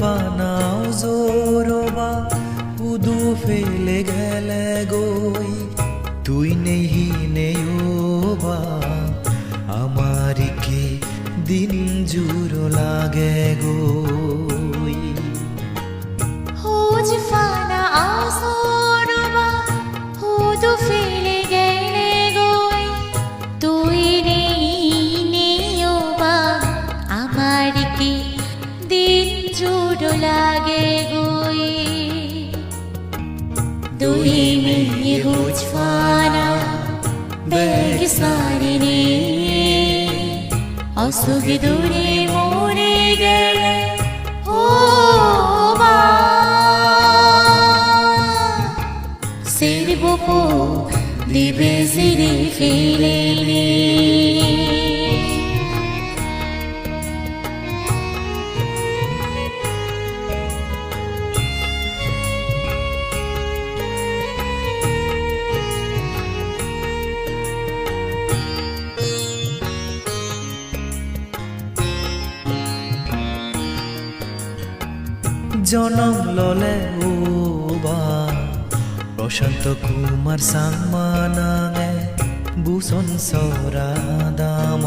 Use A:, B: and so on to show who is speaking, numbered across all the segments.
A: পানাও জোরবা উদু ফেলে গেলে গই তুই নেই নেওবা আমার কি দিন জুড়ো লাগে গই
B: জুড়ো লাগে গই। দুই মেয়ে হোজ ফানা বেগ সারি নে অসুখে দূরে মরে গেলে, ও সেরবপো দিবে সিরে ফেলে
A: জনম ললে ওবা প্রশান্ত কুমার সাংমানাঙে সরা দাম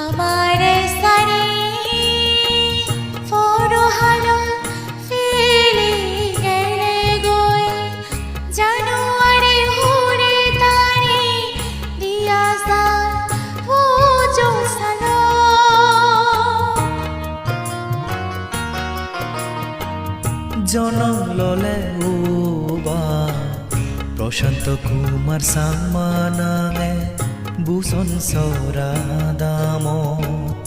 B: আমার সারি
A: প্রশান্ত কুমার সাংমানাঙে বুসন সরা দামত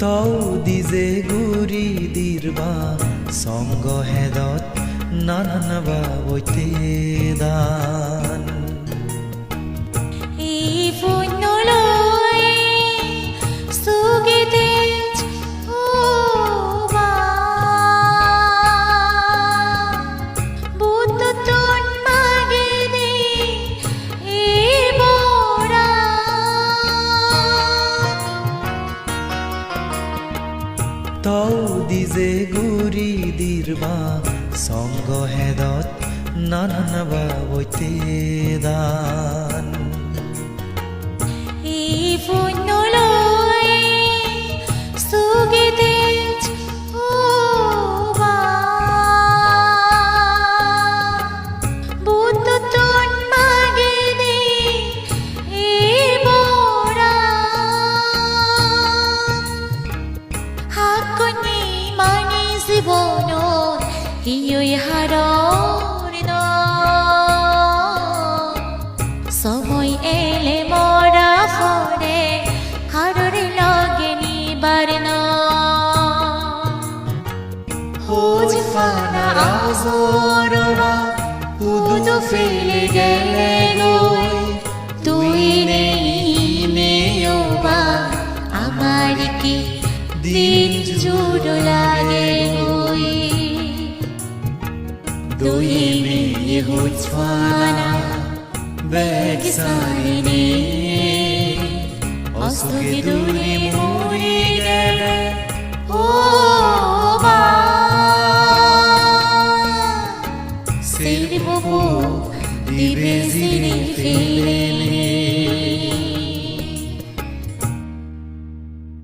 A: তৌ দিজে গুৰি দিৰবা সংগ হেদত নানান বাবৈতে দান তৌ দিজে গুৰি দিৰবা সংগ হেদত নানান বাবৈতে দান।
B: সময় এলে মরা ফরে হারুর লগে নিবার না। হোজ ফানা আজরবা হুদু ফেলে গেলে তুই নেই নেওবা আমার কি দিন জুড়ো লাগে গই। দুই ফানা 백산이니 어석이 둘이 모이게 호바 세리보보 디베지니 필리